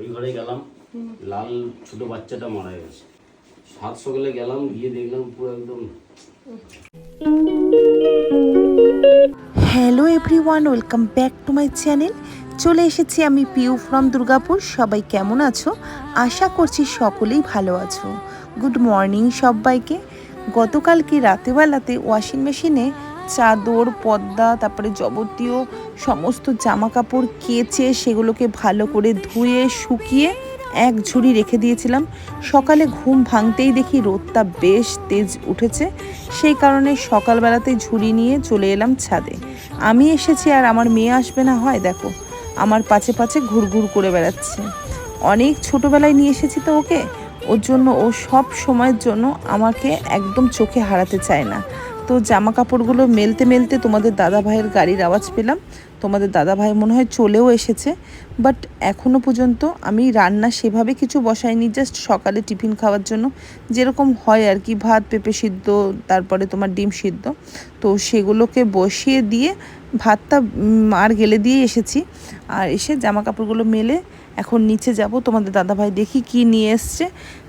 ওই ঘরে গেলাম, লাল ছোট বাচ্চাটা মারা গেছে। সাত সকালে গেলাম, গিয়ে দেখলাম পুরো একদম hello everyone welcome back to my channel চলে এসেছি আমি পিউ ফ্রম দুর্গাপুর। সবাই কেমন আছো? আশা করছি সকলেই ভালো আছো। গুড মর্নিং সবাইকে। গতকালকে রাতেবেলাতে ওয়াশিং মেশিনে চাদর পদ্মা তারপরে যাবতীয় সমস্ত জামা কাপড় কেচে সেগুলোকে ভালো করে ধুয়ে, শুকিয়ে এক ঝুড়ি রেখে দিয়েছিলাম। সকালে ঘুম ভাঙতেই দেখি রোদটা বেশ তেজ উঠেছে। সেই কারণে সকালবেলাতেই ঝুড়ি নিয়ে চলে এলাম ছাদে। আমি এসেছি আর আমার মেয়ে আসবে না, হয় দেখো। আমার পাছে পাছে ঘুরঘুর করে বেড়াচ্ছে। অনেক ছোটোবেলায় নিয়ে এসেছি তো ওকে। ওর জন্য ও সব সময়ের জন্য আমাকে একদম চোখে হারাতে চায় না। তো জামা কাপড়গুলো মেলতে মেলতে তোমাদের দাদা ভাইয়ের গাড়ির আওয়াজ পেলাম। তোমাদের দাদা ভাই মনে হয় চলেও এসেছে। বাট এখনও পর্যন্ত আমি রান্না সেভাবে কিছু বসাইনি জাস্ট সকালে টিফিন খাওয়ার জন্য। যেরকম হয় আর কি ভাত পেঁপে সিদ্ধ তারপরে তোমার ডিম সিদ্ধ। তো সেগুলোকে বসিয়ে দিয়ে ভাতটা উম, আর গেলে দিয়ে এসেছি। আর এসে জামা কাপড়গুলো মেলে এখন নিচে যাব তোমাদের দাদাভাই দেখি কি নিয়ে এসছে।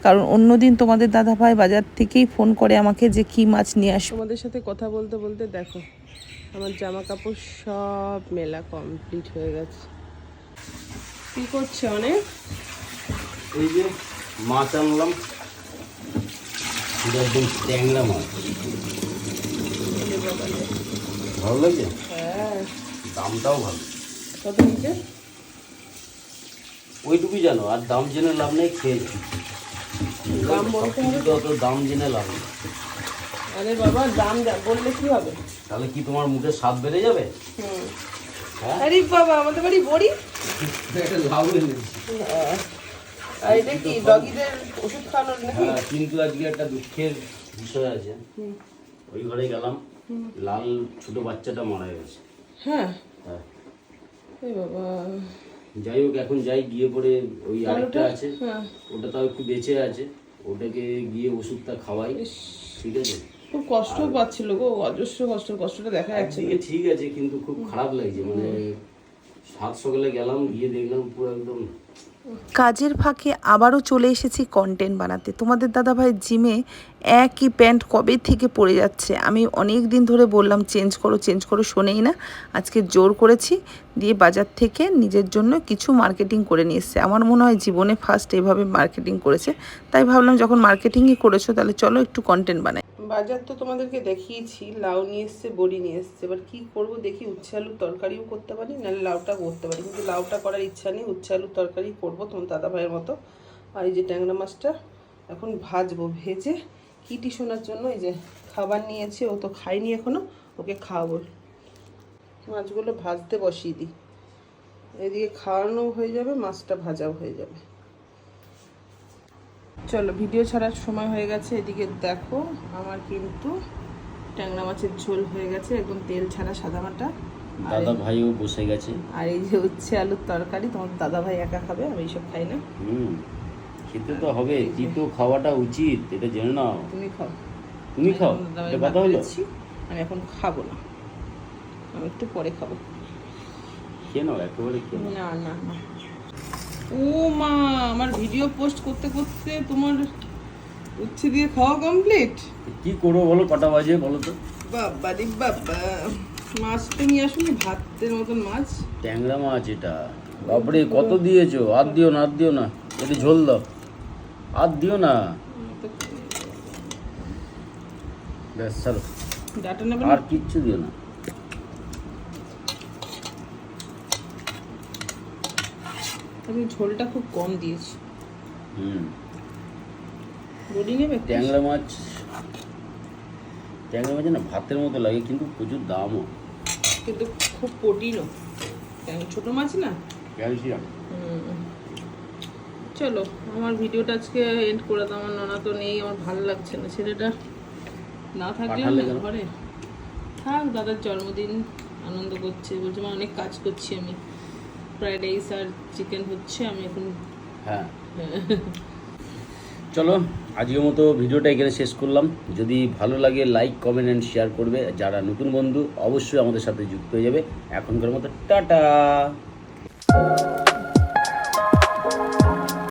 কারণ অন্যদিন তোমাদের দাদাভাই বাজার থেকেই ফোন করে আমাকে যে কি মাছ নিয়ে আসো তোমাদের সাথে কথা বলতে বলতে দেখো আমার জামা কাপড় সব মেলা কমপ্লিট হয়ে গেছে। কি করছে অনেক? এই যে মাছ আনলাম। এটা একদম ট্যাংরা মাছ। ভালো লাগছে? হ্যাঁ। দামটাও ভালো। কত নিচে ওইটুকুই জানো আর দাম জেনে লাভ নেই খেয়ে অত দাম জেনে লাভ নেই। আরে বাবা দাম বললে কি হবে? তাহলে কি তোমার মুখে স্বাদ বেড়ে যাবে? হ্যাঁ? আরে বাবা আমাদের বাড়ি বড়ি। এটা লাভ নেই হ্যাঁ। আর এটা কি ডগিদের ওষুধ খাওয়ানোর নাকি? হ্যাঁ কিন্তু আজকে একটা দুঃখের বিষয় আছে। ওই ঘরে গেলাম লাল ছোট বাচ্চাটা মারা গেছে। হ্যাঁ। হ্যাঁ। বাবা। যাই হোক এখন যাই গিয়ে পরে ওই আরেকটা আছে। হ্যাঁ। ওটা তাও একটু বেঁচে আছে। ওটাকে গিয়ে ওষুধটা খাওয়াই। ঠিক আছে? খুব কষ্ট পাচ্ছিল গো অজস্র কষ্ট কষ্টটা দেখা যাচ্ছে ঠিক আছে কিন্তু খুব খারাপ লাগছে। মানে সাত সকালে গেলাম গিয়ে দেখলাম পুরো একদম কাজের ফাঁকে আবারও চলে এসেছি কন্টেন্ট বানাতে। তোমাদের দাদাভাই জিমে একই প্যান্ট কবে থেকে পড়ে যাচ্ছে? আমি অনেক দিন ধরে বললাম, চেঞ্জ করো চেঞ্জ করো। শোনেই না। আজকে জোর করেছি দিয়ে বাজার থেকে নিজের জন্য কিছু মার্কেটিং করে নিয়ে এসছে। আমার মনে হয় জীবনে ফার্স্ট এভাবে মার্কেটিং করেছে। তাই ভাবলাম, যখন মার্কেটিংই করেছ, তাহলে চলো একটু কন্টেন্ট বানাই। বাজার তো তোমাদেরকে দেখিয়েছি। লাউ নিয়ে এসছে, বড়ি নিয়ে এসছে। এবার কী করব? দেখি উচ্ছে আলুর তরকারিও করতে পারি, নাহলে লাউটা করতে পারি। কিন্তু লাউটা করার ইচ্ছা নেই। উচ্ছে আলুর তরকারি করব তোমার দাদা ভাইয়ের মতো। আর এই যে ট্যাংরা মাছটা এখন ভাজবো, ভেজে কিটি শোনার জন্য এই যে খাবার নিয়েছে ও তো খায়নি এখনও ওকে খাওয়াবো। মাছগুলো ভাজতে বসিয়ে দিই। এদিকে খাওয়ানো হয়ে যাবে মাছটা ভাজাও হয়ে যাবে। চলো ভিডিও ছাড়ার সময় হয়ে গেছে এদিকে দেখো আমার কিন্তু ট্যাংরা মাছের ঝোল হয়ে গেছে একদম তেল ছাড়া সাদা মাটা। দাদা ভাইও বসে গেছে। আর এই যে হচ্ছে আলুর তরকারি তোমার দাদা ভাই একা খাবে আমি এইসব খাই না। হুম। খেতে তো হবে তিতো খাওয়াটা উচিত এটা জেনে নাও। তুমি খাও। তুমি খাও এটা কথা হলো? আমি এখন খাব না। আমি একটু পরে খাব। খেয়ে নাও একেবারে খেয়ে না না না। ও মা আমার ভিডিও পোস্ট করতে করতে তোমার উচ্ছে দিয়ে খাওয়া কমপ্লিট কি করব বলো কটা বাজে বলো তো? বাবা রে বাবা মাছটা নিয়ে আসুনি ভাতের মতন মাছ। ট্যাংরা মাছ এটা। বাপরে কত দিয়েছ? আর দিও না আর দিও না। এটা ঝোল দাও। আর দিও না। ব্যাস চলো আর কিচ্ছু দিও না। আমি ঝোলটা খুব কম দিয়েছি। হুম। বডি নেবে ট্যাংরা মাছ ট্যাংরা মাছ না ভাতের মতো লাগে কিন্তু প্রচুর দামও। কিন্তু খুব প্রোটিনও। ছোট মাছ না? ক্যালসিয়াম। হুম। চলো আমার ভিডিওটা আজকে এন্ড করে দাও আমার ননা তো নেই আমার ভালো লাগছে না ছেলেটা না থাকলে না ঘরে। থাক দাদার জন্মদিন আনন্দ করছে বলছে মা অনেক কাজ করছি আমি। ফ্রাইড রাইস আর চিকেন হচ্ছে আমি এখন হ্যাঁ। চলো আজকের মতো ভিডিওটা এখানে শেষ করলাম। যদি ভালো লাগে লাইক কমেন্ট অ্যান্ড শেয়ার করবে। যারা নতুন বন্ধু অবশ্যই আমাদের সাথে যুক্ত হয়ে যাবে। এখনকার মতো টাটা!